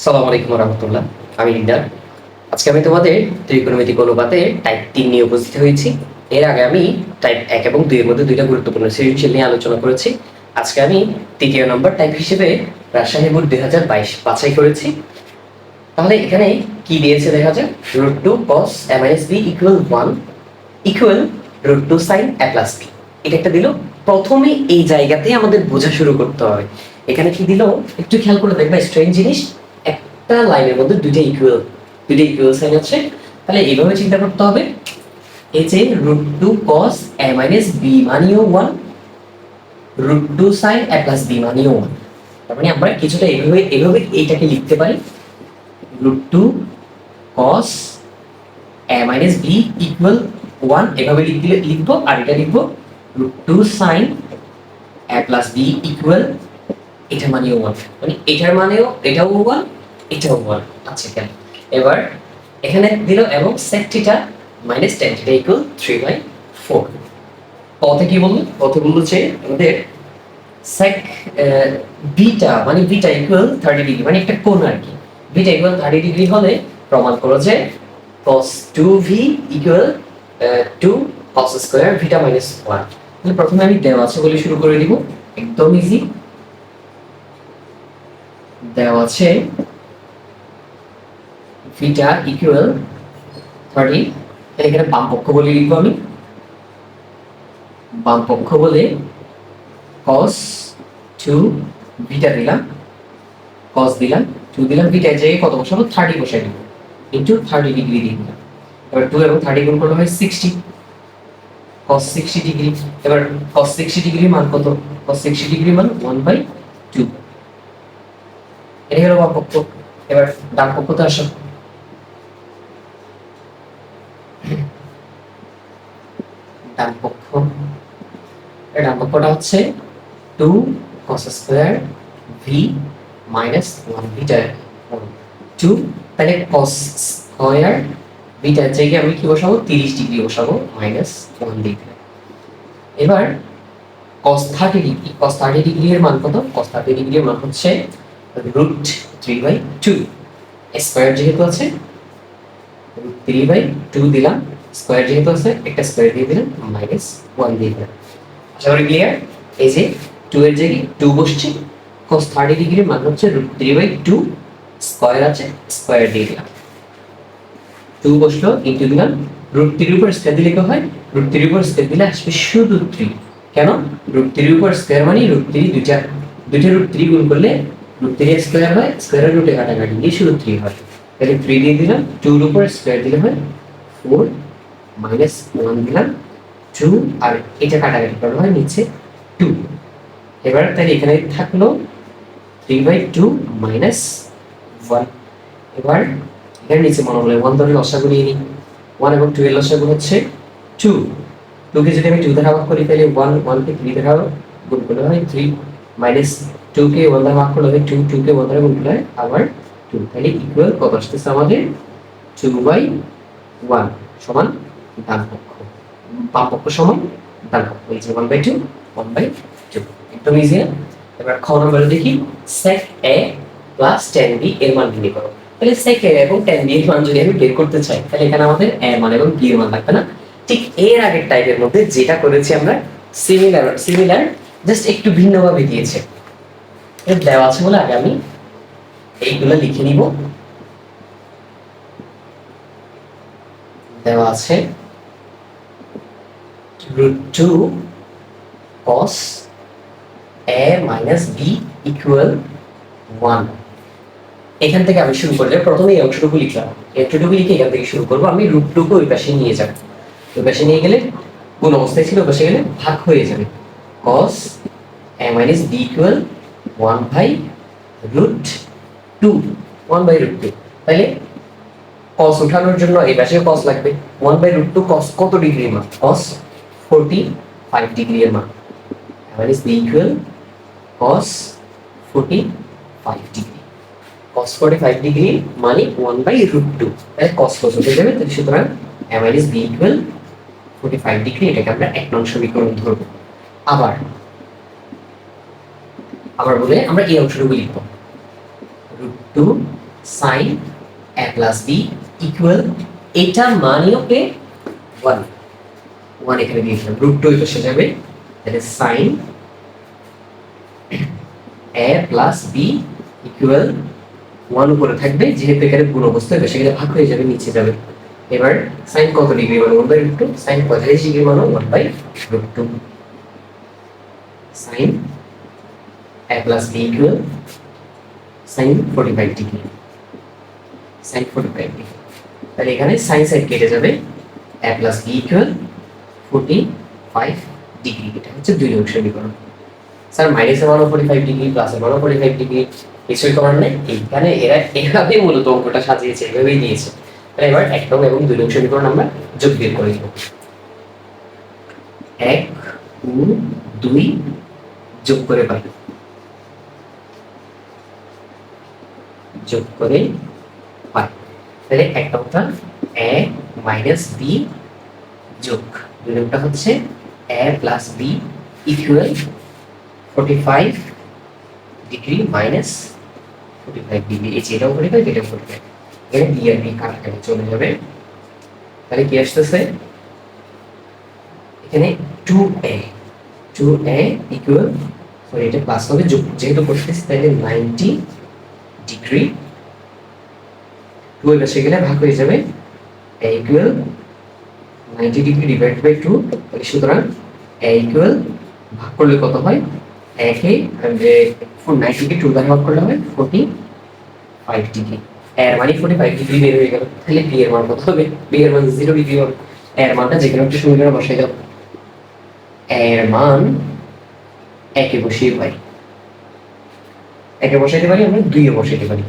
সালাম আলাইকুম রহমতুল্লাহ। আমি লিডার আজকে আমি তোমাদের ত্রিকোণমিতিক অনুপাতে টাইপ তিন নিয়ে উপস্থিত হয়েছি। এর আগে আমি টাইপ এক এবং দুইয়ের মধ্যে দুইটা গুরুত্বপূর্ণ সৃজনশীল নিয়ে আলোচনা করেছি। আজকে আমি তৃতীয় নম্বর টাইপ হিসেবে রাজশাহী বোর্ড দুই হাজার বাইশ বাছাই করেছি। তাহলে এখানে কি দিয়েছে দেখা যাক? Root two cos M minus B equal one equal root two sine A plus B এটা একটা দিল, প্রথমে এই জায়গাতেই আমাদের বোঝা শুরু করতে হবে। এখানে কি দিল? একটু খেয়াল করে দেখবা স্ট্রেঞ্জ জিনিস। একটা লাইনের মধ্যে দুইটা ইকুয়াল দুইটা ইকুয়াল সাইন আছে। তাহলে এইভাবে চিন্তা করতে হবে। এই যে root two cos A minus B মানিও one root two sine A plus B মানিও one তার মানে আমরা কিছুটা এইভাবে এইভাবে এইটাকে লিখতে পারি। Root two cos A minus B equal one এভাবে লিখতে লিখব আর এটা লিখব root two sine A plus B equal এটা মানেও ওয়ান মানে এটার মানেও, এটাও ওয়ান এটাও ওয়ান আচ্ছা কেন? এবার এখানে দিল এবং sec theta minus tan theta equal three by four পথে কি বলল? পথে বলল যে আমাদের সেক বিটা মানে বিটা ইকুয়াল থার্টি ডিগ্রি মানে একটা কোণ আর কি। বিটা ইকুয়াল থার্টি ডিগ্রি হলে প্রমাণ করো যে cos 2v equal to cos square theta minus one তাহলে প্রথমে আমি দেওয়া আছে বলে শুরু করে দিব। একদম ইজি দেওয়া আছে ভিটা ইকুয়াল থার্টি এখানে বাম বলে লিখব আমি। বাম পক্ষ বলে cos 2 ভিটা দিলাম। cos দিলাম 2 দিলাম ভিটা জায়গায় কত বসাবো? 30 বসাই দিব। ইনটু 30 ডিগ্রি দিয়ে দিলাম। এবার 2 এবং 30 গুণ করলে হয় 60 cos 60 ডিগ্রি এবার cos 60 ডিগ্রি মান কত? cos 60 ডিগ্রি মান 1 বাই 2 এটা হলো বাম পক্ষ। এবার ডান পক্ষতে আসো। ডান পক্ষ। এর ডান পক্ষটা হচ্ছে 2 cos square v minus 1 beta 2 তাহলে cos স্কয়ার বিটার জায়গায় আমি কি বসাবো? 30 ডিগ্রি বসাবো মাইনাস 1 ডিগ্রি এবার cos 30 ডিগ্রি cos 30 ডিগ্রি এর মান কত? cos 30 ডিগ্রি মান হচ্ছে রুট 3 বাই 2 স্কয়ার যেহেতু আছে রুট 3 বাই 2 দিলাম। স্কয়ার যেহেতু আছে, একটা স্কয়ার দিয়ে দিলাম মাইনাস 1 দিয়ে দিলাম। আশা করি ক্লিয়ার এই যে 2 এর জায়গায় 2 বসছে, cos 30 ডিগ্রির মান হচ্ছে 3 বাই 2 স্কয়ার আছে স্কয়ার দিয়ে দিলাম। 2 বসল ইনটু দিলাম। রুট 3 এর উপর স্কয়ার দিলে কি হয়? রুট 3 এর উপর স্কয়ার দিলে আসবে শুধু 3 কেন? রুট 3 এর উপর স্কয়ার মানে রুট 3 দুইটা। দুইটা রুট 3 গুণ করলে রুট 3 স্কয়ার হয় স্কয়ারের রুটে কাটাকাটি দিয়ে শুধু 3 হয়। তাহলে 3 দিয়ে দিলাম 2 এর উপর স্কয়ার দিলে হয় 4 মাইনাস 1 দিলাম 2 আর এটা কাটাকাটি করা হয় নিচে 2 এবার তাহলে এখানে থাকল 3 বাই 2 মাইনাস 1 এবার এখানে নিচে মনে হলো 1 ধরে লসাগু নিয়ে নিই। 1 এবং 2 এর লসাগু হচ্ছে 2 2 কে যদি আমি 2 দ্বারা ভাগ করি, তাহলে 1 1 কে 3 দ্বারা গুণ করলে হয় 3 মাইনাস 2 কে 1 দ্বারা ভাগ করলে হয় 2 2 কে 1 দ্বারা গুণ করলে হয় আবার 2 তাহলে ইকুয়াল কত আসতেছে আমাদের 2 বাই 1 সমান ডান পক্ষ। বাম পক্ষ সমান ডান পক্ষ এই যে 1 বাই 2 1 বাই 2 একদম ইজি না এবার খ নম্বরে দেখি, sec a plus tan b এর মান নির্ণয় করো তাহলে sec a এবং tan b এর মান যদি আমি বের করতে চাই, তাহলে এখানে আমাদের এর মান এবং b এর মান লাগবে না। ঠিক এর আগের টাইপের মধ্যে যেটা করেছি আমরা সিমিলার সিমিলার জাস্ট একটু ভিন্নভাবে দিয়েছে। দেওয়া আছে বলে আগে আমি এইগুলো লিখে নিব। দেওয়া আছে root 2 cos a minus b equal 1 এখান থেকে আমি শুরু করলে প্রথমে এই অংশটুকু লিখলাম। এতটুকু লিখে এখান থেকে শুরু করব, আমি রুট টুকু ওই পাশে নিয়ে যাব। ওই পাশে নিয়ে গেলে কোন অবস্থায় ছিল? ওই পাশে গেলে ভাগ হয়ে যাবে। cos a minus b equal 1 by root two one by root two তাহলে cos উঠানোর জন্য এই পাশে cos লাগবে। One by root two cos কত ডিগ্রি মান cos ফোরটি ফাইভ ডিগ্রি এর মান minus B equal cos forty five degree cos forty five degree মানে ওয়ান বাই রুট টু তাহলে cos cos উঠে যাবে, তাহলে সুতরাং minus B equal forty five degree এটাকে আমরা এক নং সমীকরণ ধরবো। আবার আবার বলে আমরা এই অংশটুকু লিখব। Root two sine A plus B equal এটা মানেও কে ওয়ান ওয়ান এখানে দিয়েছিলাম রুট টু বসে যাবে। তাহলে sine A plus B equal one উপরে থাকবে। যেহেতু এখানে গুণ অবস্থায় বসে গেলে ভাগ হয়ে যাবে, নিচে যাবে। এবার সাইন কত ডিগ্রি মানে? One by root two sine পঁয়তাল্লিশ ডিগ্রি মানে one by root two sine A plus B equal sine forty five degree sine forty five degree তাহলে এখানে সাইন সাইড কেটে যাবে। A plus B equal forty five degree এটা হচ্ছে দুই অংশ বিকরণ স্যার মাইনাসের মানও ফোর্টি ফাইভ ডিগ্রি প্লাসের মানও ফোর্টি ফাইভ ডিগ্রি কিছুই করার নেই? এইখানে এরা এভাবেই মূলত অঙ্কটা সাজিয়েছে, এভাবেই দিয়েছে। তাহলে এবার এক নং এবং দুই নং সমীকরণ আমরা যোগ বের করে দিব এক দুই যোগ করে পাই যোগ করে পাই তাহলে এক নংটা এ মাইনাস বি যোগ। নংটা হচ্ছে A plus B equal forty five degree minus forty five degree এই যে এটাও ফোর্টি ফাইভ এটাও ফোর্টি ফাইভ এখানে বি আর বি কাটাকাটি চলে যাবে। তাহলে কি আসতেছে? এখানে two A two A equal sorry এটা প্লাস হবে যেহেতু করতেছি, তাহলে নাইনটি ডিগ্রি টু এ বসে গেলে ভাগ হয়ে যাবে। A equal ninety degree divide by two সুতরাং এ ইকুয়াল ভাগ করলে কত হয়? একে নাইনটিকে টু দ্বারা ভাগ করলে হয় ফোর্টি ফাইভ ডিগ্রি এর মানে ফোর্টি ফাইভ ডিগ্রি বের হয়ে গেল। তাহলে বি এর মান কত হবে? বি এর মান জিরো ডিগ্রি হবে। এর মানটা যে কোনো একটা সমীকরণে বসাই দাও। এর মান একে বসিয়ে পাই। একে বসাইতে পারি আমরা দুইয়ে বসাইতে পারি।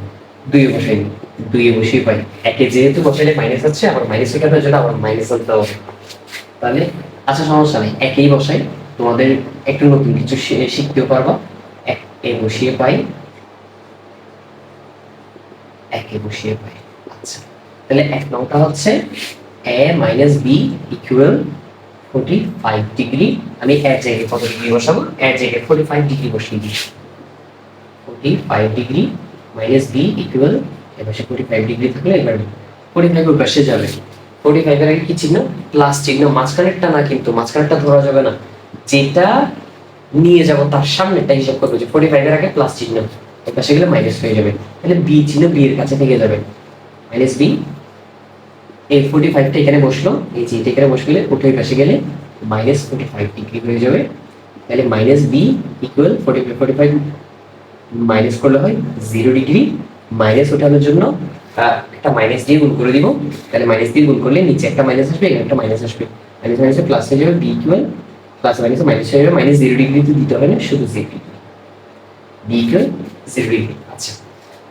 দুইয়ে বসাই দিই। দুইয়ে বসিয়ে পাই। একে যেহেতু বসাইলে মাইনাস হচ্ছে, আবার মাইনাস ওঠানোর জন্য আবার মাইনাস আনতে হবে। তাহলে আচ্ছা সমস্যা নেই। একেই বসাই। তোমাদের একটু নতুন কিছু শিখতেও পারবা। এক বসিয়ে পাই। একে বসিয়ে পাই। আচ্ছা। তাহলে এক নংটা হচ্ছে A minus B equal forty five degree আমি এর জায়গায় কত ডিগ্রি বসাবো? এর জায়গায় ফোর্টি ফাইভ ডিগ্রি বসিয়ে দিই। Forty five degree minus B equal এবার সে ফোর্টি ফাইভ ডিগ্রি থাকলে এবার ফোর্টি ফাইভ ওর পাশে যাবে। ফোর্টি ফাইভের আগে কি চিহ্ন? প্লাস চিহ্ন। মাঝখানেরটা না কিন্তু, মাঝখানেরটা ধরা যাবে না। যেটা নিয়ে যাব তার সামনেটা হিসাব করব যে ফোর্টি ফাইভের আগে প্লাস চিহ্ন। পাশে গেলে মাইনাস হয়ে যাবে। তাহলে বি চিহ্ন বি এর কাছে থেকে যাবে। মাইনাস বি এই ফোর্টি ফাইভটা এখানে বসল। এই যে এখানে বসে গেলে ওই পাশে গেলে মাইনাস ফোর্টি ফাইভ ডিগ্রি হয়ে যাবে। তাহলে minus B equal forty five forty five minus করলে হয় জিরো ডিগ্রি মাইনাস ওঠানোর জন্য একটা মাইনাস দিয়ে গুণ করে দিব। তাহলে মাইনাস দিয়ে গুণ করলে নিচে একটা মাইনাস আসবে, এখানে একটা মাইনাস আসবে। মাইনাস মাইনাসে প্লাস হয়ে যাবে B equal plus minus minus হয়ে যাবে মাইনাস জিরো ডিগ্রি তো দিতে হবে না, শুধু zero degree B equal zero degree আচ্ছা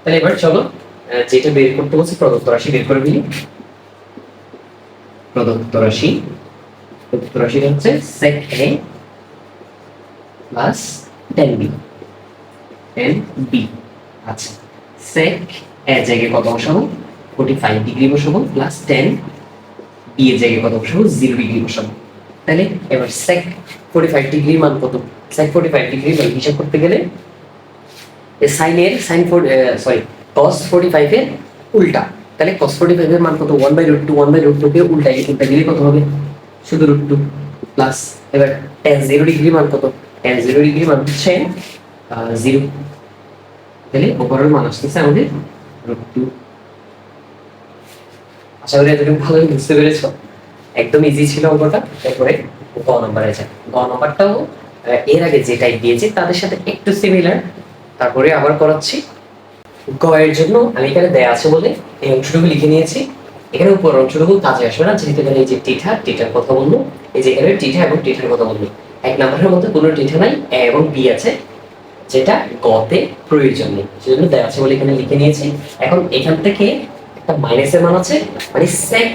তাহলে এবার চলো যেটা বের করতে বলছি, প্রদত্ত রাশি বের করে ফেলি। প্রদত্ত রাশি, প্রদত্ত রাশিটা হচ্ছে sec A plus tan B tan B আচ্ছা সেক এর জায়গায় কত বসাবো ফোর্টি ফাইভ ডিগ্রি বসাবো প্লাস টেন বি এর জায়গায় কত বসাবো জিরো ডিগ্রি বসাবো। তাহলে এবার সেক ফোর্টি ফাইভ ডিগ্রির মান কত? সেক ফোর্টি ফাইভ ডিগ্রি মান হিসাব করতে গেলে সাইনের sine four sorry cos forty ফাইভের উল্টা। তাহলে কস ফোর্টি ফাইভের মান কত? One by root two one by root টুকে উল্টা উল্টা দিলে কত হবে? শুধু রুট টু প্লাস এবার টেন জিরো ডিগ্রি মান কত? টেন জিরো ডিগ্রি মান হচ্ছে জিরো তাহলে ওপরের মান আসতেছে আমাদের রুট টু আশা করি এতটুকু ভালো বুঝতে পেরেছ। একদম ইজি ছিল অঙ্কটা তারপরে গ নাম্বার আছে গ নাম্বারটাও এর আগে যে টাইপ দিয়েছি, তাদের সাথে একটু সিমিলার তারপরে আবার করাচ্ছি। গ এর জন্য আমি এখানে দেয়া আছে বলে এই অংশটুকু লিখে নিয়েছি। এখানে উপর অংশটুকু কাজে আসবে না, যেহেতু এখানে এই যে টিঠা টিঠার কথা বলল, এই যে এখানে টিঠা এবং টিঠার কথা বলল। এক নাম্বারের মধ্যে কোনো টিঠা নাই এ এবং বি আছে। যেটা গতে প্রয়োজন নেই। সেজন্য দেওয়া আছে বলে এখানে লিখে নিয়েছি। এখন এখান থেকে একটা মাইনাসের মান আছে মানে সেক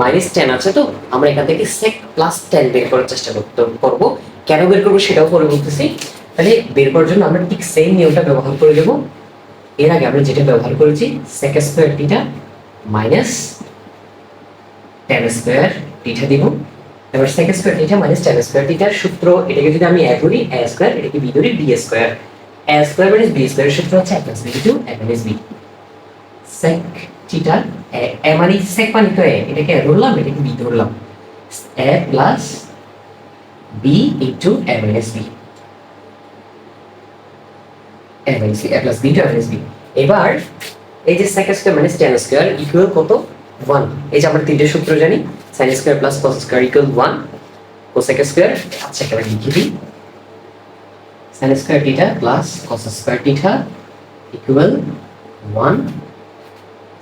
মাইনাস টেন আছে তো, আমরা এখান থেকে সেক প্লাস টেন বের করার চেষ্টা করতে করব। কেন বের করব সেটাও পরে বলতেছি। তাহলে বের করার জন্য আমরা ঠিক সেম নিয়মটা ব্যবহার করে দেবো এর আগে আমরা যেটা ব্যবহার করেছি sec square theta minus tan square theta দিব। এবার sec square theta minus tan square টিটার সূত্র, এটাকে যদি আমি এ ধরি এ স্কোয়ার এটাকে বি ধরি B square A square minus B square সূত্র হচ্ছে A plus B two A minus B sec theta A A মানে সেক মানে তো এ এটাকে এ ধরলাম এটাকে বি ধরলাম A plus B into A minus B A minus B A plus B two A minus এবার এই যে sec square minus tan square equal কত ওয়ান এই যে আমরা তিনটে সূত্র জানি sine square plus cos square equal one cosec square আচ্ছা একেবারে লিখে দিই sin square theta plus cos square theta equal 1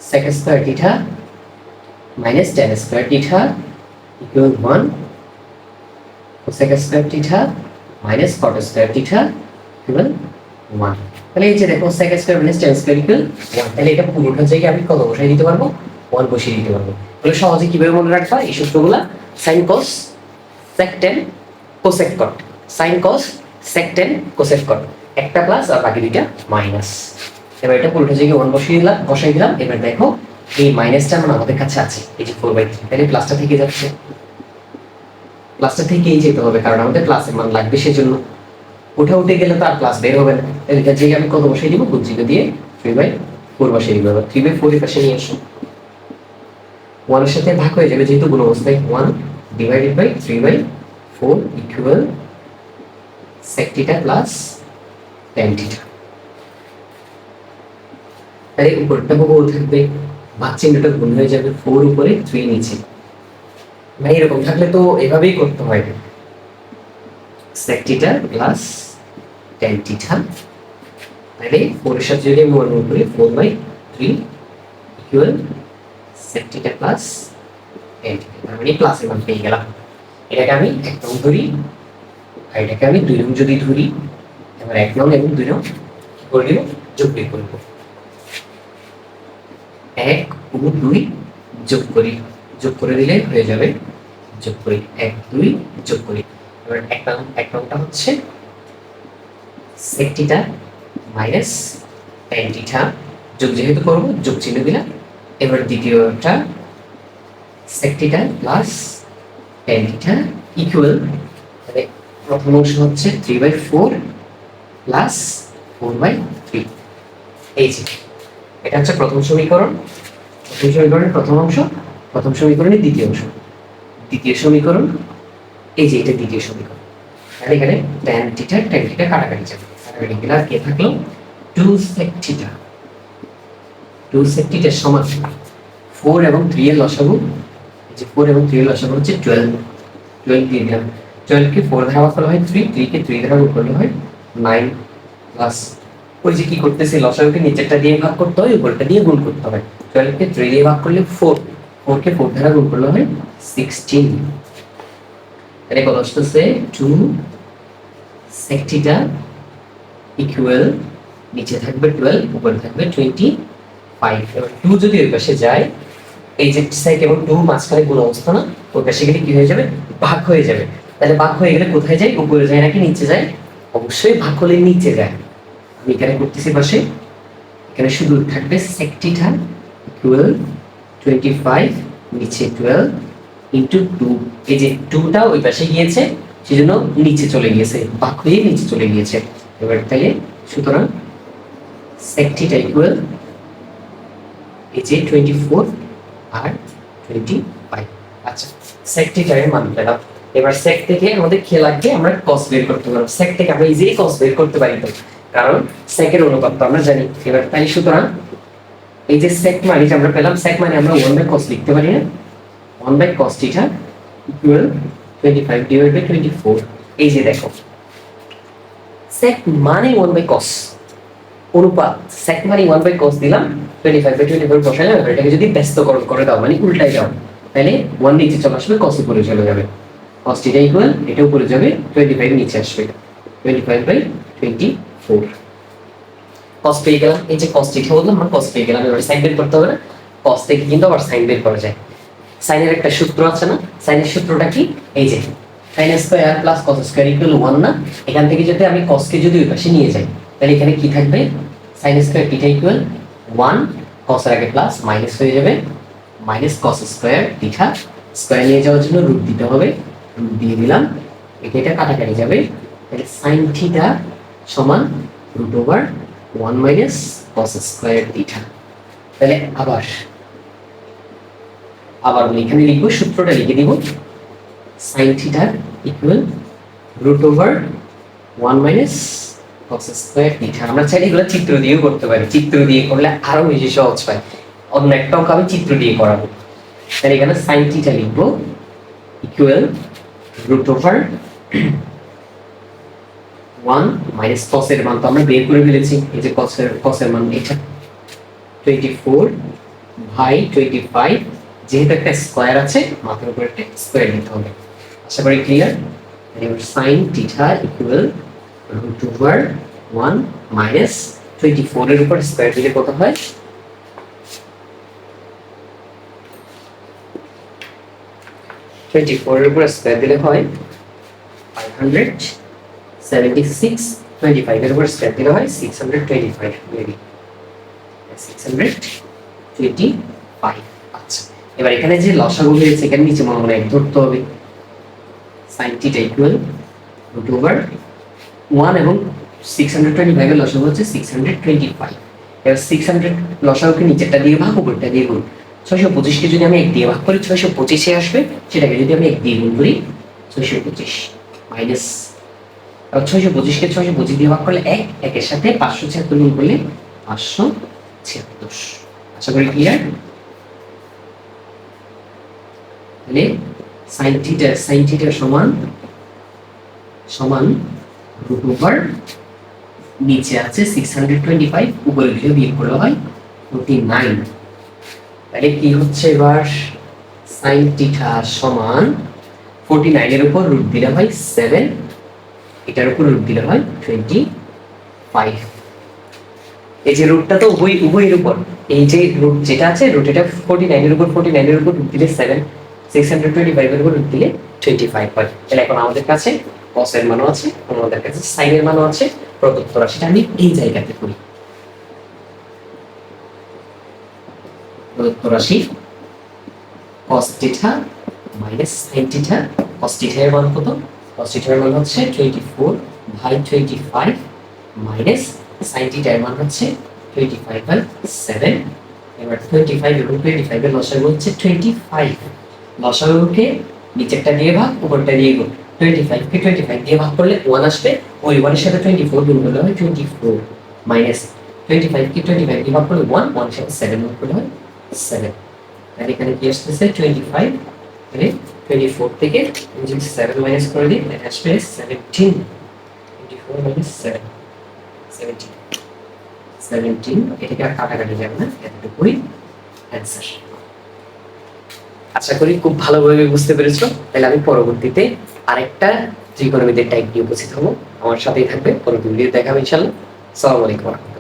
sec square theta minus tan square theta equal 1 cosec square theta minus cot square theta equal 1 তাহলে এই যে দেখো sec square minus tan square equal 1 তাহলে এটা পুরোটা জায়গায় আমি কত বসাই দিতে পারব 1 বসিয়ে দিতে পারব তাহলে সহজে কীভাবে মনে রাখবা এই সূত্রগুলা sin cos sec tan cosec cot sin cos tan cosec cot একটা প্লাস আর বাকি দুইটা মাইনাস এবার এটা পুরোটা জায়গায় ওয়ান বসিয়ে দিলাম, বসাই দিলাম, এবার দেখো এই মাইনাসটা আমার আমাদের কাছে আছে। এই যে ফোর বাই থ্রি তাহলে প্লাসটা থেকে যাচ্ছে। প্লাসটা থেকেই যেতে হবে, কারণ আমাদের প্লাসের মান লাগবে সেজন্য। উঠে উঠে গেলে তো আর প্লাস বের হবে না। তাহলে এটা জায়গায় আমি কত বসাই দিব গুঞ্জিকে দিয়ে থ্রি বাই ফোর বসিয়ে দিব থ্রি বাই ফোর পাশে নিয়ে আসো। ওয়ানের সাথে ভাগ হয়ে যাবে যেহেতু গুণ অবস্থায় one divided by three by four equal sec theta plus tan theta তাহলে উপরটা বহু থাকবে ভাগ চিহ্নটা গুণ হয়ে যাবে ফোর উপরে থ্রি নিচে। ভাই, এরকম থাকলে তো এভাবেই করতে হয়। sec theta plus tan theta, তাহলে ফোর এর সাথে যদি আমি গুণ করি four by three equal sec theta plus tan theta মানে প্লাসের মান পেয়ে গেলাম। এটাকে আমি এক নং ধরি এটাকে আমি দুই নং যদি ধরি, এবার এক নং এবং দুই নং কি করে যোগ বিয়োগ করব এক ও দুই যোগ করি। যোগ করে দিলে হয়ে যাবে যোগ করি। এক, দুই যোগ করি। এবার এক নং, এক নংটা হচ্ছে sec theta minus tan theta যোগ যেহেতু করব, যোগ চিহ্ন দিলাম। এবার দ্বিতীয়টা sec theta plus tan theta equal প্রথম অংশ হচ্ছে three by four plus four by three এই যে, এটা হচ্ছে প্রথম সমীকরণ। প্রথম সমীকরণের প্রথম অংশ, প্রথম সমীকরণের দ্বিতীয় অংশ। দ্বিতীয় সমীকরণ, এই যে এটা দ্বিতীয় সমীকরণ। আর এখানে ট্যান থিটা ট্যান থিটা কাটাকাটি যাবে। কাটাকাটি গেলে আর কে থাকল? Two sec theta two sec থিটার সমান ফোর এবং থ্রি এর লসাগু যে ফোর এবং থ্রি এর লসাগু হচ্ছে টুয়েলভ টুয়েলভ দিয়ে দিলাম। টুয়েলভকে ফোর ভাগ করলে হয় থ্রি থ্রিকে থ্রি ধারা গুণ করলে হয় নাইন প্লাস ওই যে কি করতেছে, লসাগুকে নিচেরটা দিয়ে ভাগ করতে হয়, উপরটা দিয়ে গুণ করতে হয়। টুয়েলভকে থ্রি দিয়ে ভাগ করলে ফোর ফোরকে ফোর ধারা গুণ করলে হয় সিক্সটিন তাহলে কত আসতেছে? টু সেকটিটা ইকুয়াল নিচে থাকবে টুয়েলভ উপরে থাকবে টোয়েন্টি ফাইভ এবার টু যদি ওই পাশে যায়, এই যে সেক এবং টু মাঝখানে গুণ অবস্থা না, ওই পাশে গেলে কি হয়ে যাবে? ভাগ হয়ে যাবে। তাহলে ভাগ হয়ে গেলে কোথায় যায়? উপরে যায় নাকি নিচে যায়? অবশ্যই ভাগ হলে নিচে যায়। আমি এখানে করতেছি পাশে। এখানে শুধু থাকবে sec theta equal twenty five নিচে টুয়েলভ ইন্টু টু এই যে টুটা ওই পাশে গিয়েছে, সেজন্য নিচে চলে গিয়েছে। ভাগ হয়ে নিচে চলে গিয়েছে। এবার তাহলে সুতরাং সেকটিটা ইকুয়াল এই যে টোয়েন্টি ফোর আর টোয়েন্টি ফাইভ আচ্ছা সেকটিটারের মান পেলাম এবার সেক থেকে আমাদের খেয়ে লাগবে, আমরা কস বের করতে পারব। সেক থেকে আমরা ইজিলি কস বের করতে পারি তো। কারণ সেকের অনুপাত তো আমরা জানি। এবার তাই সুতরাং এই যে সেক মানে যে আমরা পেলাম সেক মানে আমরা ওয়ান বাই কস লিখতে পারি না। One by cos theta equal twenty five divide by twenty four এই যে দেখো সেক মানে ওয়ান বাই কস অনুপাত। সেক মানে ওয়ান বাই কস দিলাম twenty five by twenty four বসাইলাম এটাকে যদি ব্যস্তকরণ করে দাও মানে উল্টাই দাও, তাহলে ওয়ান নিচে চলে আসবে কস উপরে চলে যাবে। কস টিটা ইকুয়াল এটা উপরে যাবে টোয়েন্টি ফাইভ নিচে আসবে। Twenty five by twenty four cos পেয়ে গেলাম, এই যে কস টিটা বললাম? আমরা কস পেয়ে গেলাম, এবার সাইন বের করতে হবে না। কস থেকে কিন্তু আবার সাইন বের করা যায়। সাইনের একটা সূত্র আছে না? সাইনের সূত্রটা কি? এই যে sine square plus cos square equal one না? এখান থেকে যদি আমি কসকে যদি ওই পাশে নিয়ে যাই, তাহলে এখানে কি থাকবে? Sine square theta equal one কসের আগে প্লাস মাইনাস হয়ে যাবে। Minus cos square theta square নিয়ে যাওয়ার জন্য রুট দিতে হবে। রুট দিয়ে দিলাম। এটা এটা কাটাকাটি যাবে। তাহলে সাইন থিটা সমান root over one minus cos square theta তাহলে আবার আবার আমি এখানে লিখব, সূত্রটা লিখে দিব। সাইন থিটার equal root over one minus cos square theta আমরা চাইলে এগুলো চিত্র দিয়েও করতে পারি। চিত্র দিয়ে করলে আরও বেশি সহজ হয়। অন্য একটাও আমি চিত্র দিয়ে করাবো। তাহলে এখানে সাইন থিটা লিখব equal root over one minus কসের মান তো আমরা বের করে ফেলেছি, এই যে কসের কসের মান এটা। Twenty four by twenty five যেহেতু একটা স্কোয়ার আছে, মাথার উপর একটা স্কোয়ার দিতে হবে। আশা করি clear sine theta equal root over one minus twenty ফোরের উপর স্কোয়ার দিলে কত হয়? টোয়েন্টি ফোরের উপর স্কোয়ার দিলে হয় five hundred seventy six twenty ফাইভের উপর স্কোয়ার দিলে হয় six hundred twenty five maybe six hundred twenty five আচ্ছা। এবার এখানে যে লসাগু হয়েছে, এখানে নিচে মনে মনে ধরতে হবে। Sine theta equal root over one এবং সিক্স হান্ড্রেড টোয়েন্টি ফাইভের লসাগু হচ্ছে সিক্স হান্ড্রেড টোয়েন্টি ফাইভ এবার সিক্স হান্ড্রেড লসাগুকে নিচেরটা দিয়ে ভাগ, উপরটা দিয়ে গুণ। ছয়শো পঁচিশকে যদি আমি এক দিয়ে ভাগ করি, ছয়শো পঁচিশে আসবে। সেটাকে যদি আমি এক দিয়ে গুণ করি, ছয়শো পঁচিশ মাইনাস ছয়শো পঁচিশকে ছয়শো পঁচিশ দিয়ে ভাগ করলে এক, একের সাথে পাঁচশো ছিয়াত্তর গুণ করলে পাঁচশো ছিয়াত্তর। আশা করি ক্লিয়ার তাহলে সাইন থিটা সাইন থিটা সমান সমান রুট ওভার নিচে আছে সিক্স হান্ড্রেড টোয়েন্টি ফাইভ উপরে দিয়ে বিয়োগ করলে হয় ফোর্টি নাইন তাহলে কি হচ্ছে এবার? সাইন থিটা সমান ফোর্টি নাইনের উপর রুট দিলে হয় সেভেন এটার উপর রুট দিলে হয় টোয়েন্টি ফাইভ এই যে রুটটা তো উভয়, উভয়ের উপর। এই যে রুট যেটা আছে রুট এটা ফোর্টি নাইনের উপর ফোর্টি নাইনের উপর রুট দিলে সেভেন সিক্স হান্ড্রেড টোয়েন্টি ফাইভের উপর রুট দিলে টোয়েন্টি ফাইভ হয়। তাহলে এখন আমাদের কাছে কসের মানও আছে, আমাদের কাছে সাইনের মানও আছে, প্রদত্ত রাশিটা আমি এই জায়গাতে করি। প্রদত্ত রাশি cos থিটা মাইনাস sin এর মান কত? cos মান হচ্ছে 24 বাই 25 মাইনাস sin মান হচ্ছে 25 বাই 7 এবার 25 এবং 25 এর লসাগু হচ্ছে 25 লসাগুকে নিচেরটা দিয়ে ভাগ, উপরটা দিয়ে গুণ। 25 কে 25 দিয়ে ভাগ করলে 1 আসবে, ওই 1 এর সাথে 24 গুণ করলে হয় 24 মাইনাস 25 কে 25 দিয়ে ভাগ করলে 1 1 এর সাথে 7 গুণ করলে হয় 7 আর এখানে কি আসতেছে? 25 মানে 24 থেকে আমি যদি 7 মাইনাস করে দিই তাহলে আসবে 17 24 মাইনাস 7 17 17 এটাকে আর কাটাকাটি যাবে না, এতটুকুই অ্যান্সার আশা করি খুব ভালোভাবে বুঝতে পেরেছ। তাহলে আমি পরবর্তীতে আরেকটা ত্রিকোণমিতির টাইপ নিয়ে উপস্থিত হব। আমার সাথেই থাকবে, পরবর্তী ভিডিও দেখাবো ইনশাল্লাহ আসসালামু আলাইকুম।